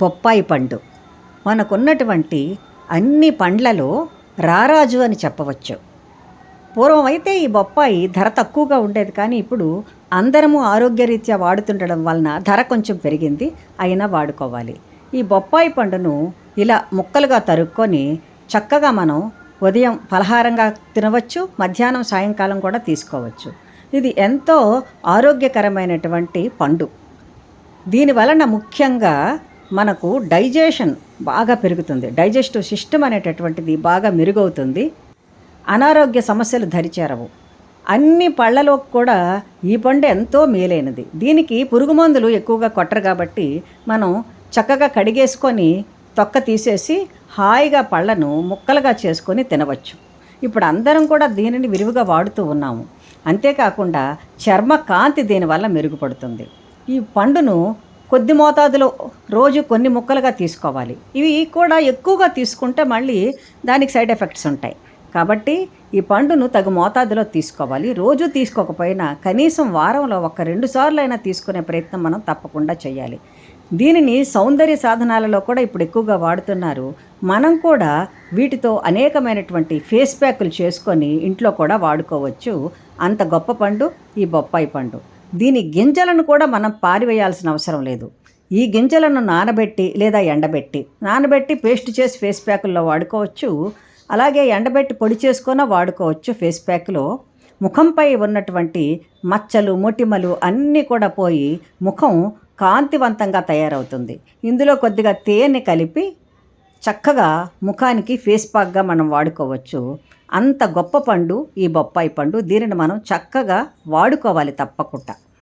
బొప్పాయి పండు. మనకున్నటువంటి అన్ని పండ్లలో రారాజు అని చెప్పవచ్చు. పూర్వం అయితే ఈ బొప్పాయి ధర తక్కువగా ఉండేది కానీ ఇప్పుడు అందరము ఆరోగ్యరీత్యా వాడుతుండడం వలన ధర కొంచెం పెరిగింది అయినా వాడుకోవాలి. ఈ బొప్పాయి పండును ఇలా ముక్కలుగా తరుక్కొని చక్కగా మనం ఉదయం పలహారంగా తినవచ్చు మధ్యాహ్నం సాయంకాలం కూడా తీసుకోవచ్చు. ఇది ఎంతో ఆరోగ్యకరమైనటువంటి పండు. దీని వలన ముఖ్యంగా మనకు డైజెషన్ బాగా పెరుగుతుంది. డైజెస్టివ్ సిస్టమ్ అనేటటువంటిది బాగా మెరుగవుతుంది. అనారోగ్య సమస్యలు దరిచేరవు. అన్ని పళ్ళలో కూడా ఈ పండు ఎంతో మేలైనది. దీనికి పురుగు మందులు ఎక్కువగా కొట్టరు కాబట్టి మనం చక్కగా కడిగేసుకొని తొక్క తీసేసి హాయిగా పళ్ళను ముక్కలుగా చేసుకొని తినవచ్చు. ఇప్పుడు అందరం కూడా దీనిని విరివిగా వాడుతూ ఉన్నాము. అంతేకాకుండా చర్మ కాంతి దీనివల్ల మెరుగుపడుతుంది. ఈ పండును కొద్ది మోతాదులో రోజు కొన్ని ముక్కలుగా తీసుకోవాలి. ఇవి కూడా ఎక్కువగా తీసుకుంటే మళ్ళీ దానికి సైడ్ ఎఫెక్ట్స్ ఉంటాయి. కాబట్టి ఈ పండును తగు మోతాదులో తీసుకోవాలి. రోజు తీసుకోకపోయినా కనీసం వారంలో ఒక రెండు సార్లు అయినా తీసుకునే ప్రయత్నం మనం తప్పకుండా చేయాలి. దీనిని సౌందర్య సాధనాలలో కూడా ఇప్పుడు ఎక్కువగా వాడుతున్నారు. మనం కూడా వీటితో అనేకమైనటువంటి ఫేస్ ప్యాకులు చేసుకొని ఇంట్లో కూడా వాడుకోవచ్చు. అంత గొప్ప పండు ఈ బొప్పాయి పండు. దీని గింజలను కూడా మనం పారివేయాల్సిన అవసరం లేదు. ఈ గింజలను నానబెట్టి లేదా ఎండబెట్టి నానబెట్టి పేస్ట్ చేసి ఫేస్ ప్యాకుల్లో వాడుకోవచ్చు. అలాగే ఎండబెట్టి పొడి చేసుకున్న వాడుకోవచ్చు. ఫేస్ ప్యాక్లో ముఖంపై ఉన్నటువంటి మచ్చలు మొటిమలు అన్నీ కూడా పోయి ముఖం కాంతివంతంగా తయారవుతుంది. ఇందులో కొద్దిగా తేనె కలిపి చక్కగా ముఖానికి ఫేస్ ప్యాక్గా మనం వాడుకోవచ్చు. అంత గొప్ప పండు ఈ బొప్పాయి పండు. దీనిని మనం చక్కగా వాడుకోవాలి తప్పకుండా.